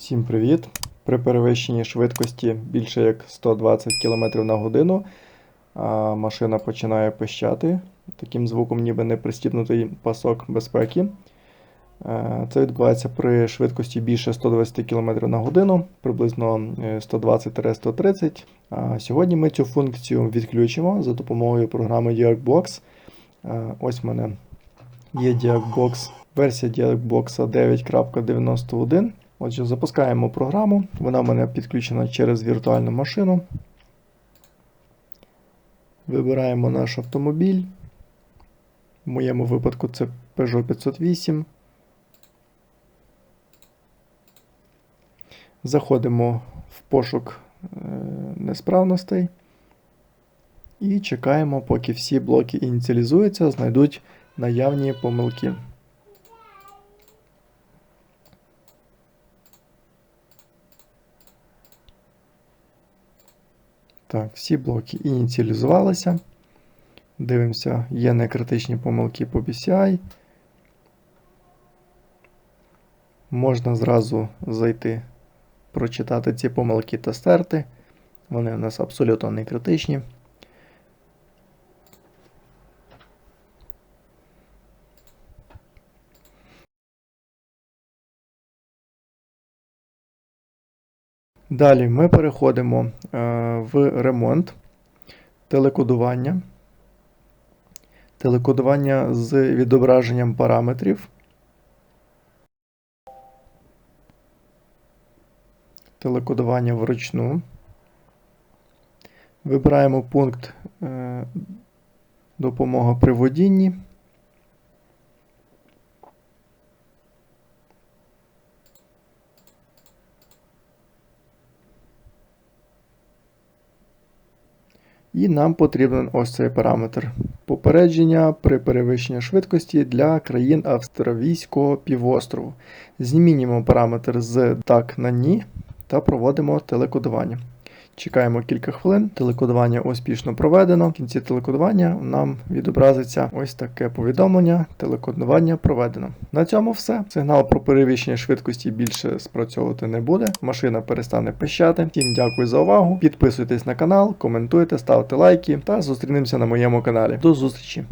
Всім привіт! При перевищенні швидкості більше як 120 км на годину машина починає пищати. Таким звуком ніби не пристібнутий пасок безпеки. Е, Це відбувається при швидкості більше 120 км на годину, приблизно е, 120-130. А Сьогодні ми цю функцію відключимо за допомогою програми Dialogbox. Е, Ось в мене є Dialogbox, версія Dialogbox 9.91. Отже, запускаємо програму. Вона в мене підключена через віртуальну машину. Вибираємо наш автомобіль. В моєму випадку це Peugeot 508. Заходимо в пошук е, несправностей і чекаємо, поки всі блоки ініціалізуються, знайдуть наявні помилки. Так, всі блоки ініціалізувалися. Дивимося, є некритичні помилки по BCI. Можна зразу зайти, прочитати ці помилки та стерти. Вони у нас абсолютно не критичні. Далі ми переходимо е, в ремонт, телекодування. Телекодування з відображенням параметрів. Телекодування вручну. Вибираємо пункт е, допомога при водінні. І нам потрібен ось цей параметр. Попередження при перевищенні швидкості для країн австравійського півострову. Змінюємо параметр з так на ні та проводимо телекодування. Чекаємо кілька хвилин, телекодування успішно проведено. В кінці телекодування нам відобразиться ось таке повідомлення: телекодування проведено. На цьому все. Сигнал про перевищення швидкості більше спрацьовувати не буде. Машина перестане пищати. Всім дякую за увагу. Підписуйтесь на канал, коментуйте, ставте лайки та зустрінемося на моєму каналі. До зустрічі!